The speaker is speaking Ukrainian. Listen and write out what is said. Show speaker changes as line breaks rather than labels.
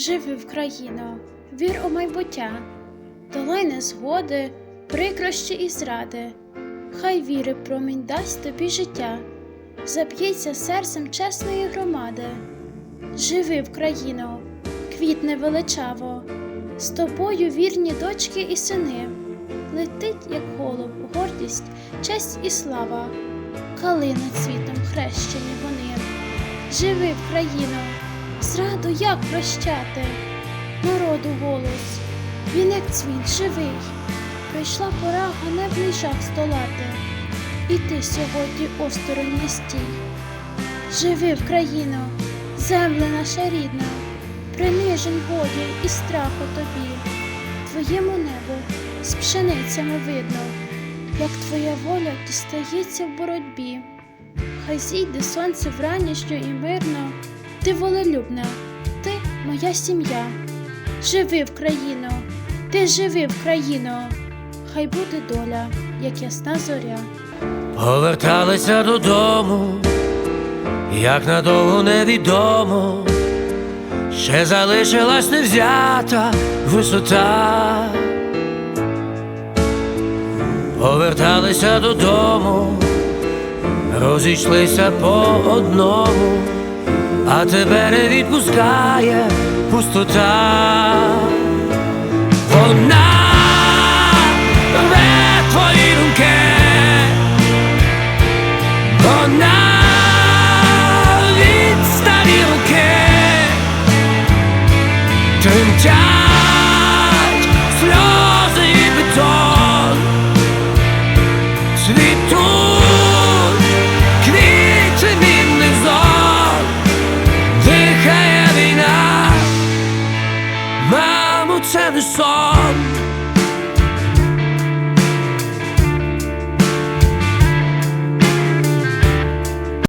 Живи в країно, вір у майбуття, долай незгоди, прикрощі і зради, хай віри промінь дасть тобі життя, заб'ється серцем чесної громади. Живи в країно, квітне величаво, з тобою вірні дочки і сини, летить, як голуб, гордість, честь і слава, калина цвітом хрещені вони. Живи в країно, зраду як прощати, народу голос, він як цвіт живий, прийшла пора ганебний жах здолати, і ти сьогодні осторонь не стій. Живи в земля наша рідна, принижень годі і страху тобі, твоєму небу з пшеницями видно, як твоя воля дістається в боротьбі. Хай зійде сонце вранішньо і мирно, ти волелюбна, ти моя сім'я. Живи в країно, ти живи в країно, хай буде доля, як ясна зоря.
Поверталися додому, як надовго невідомо, ще залишилась невзята висота. Поверталися додому, розійшлися по одному, а тебе не відпускає пустота. Вона рве твої думки. Вона відстані руки тремтять сльози і бетон Цвітуть це не сон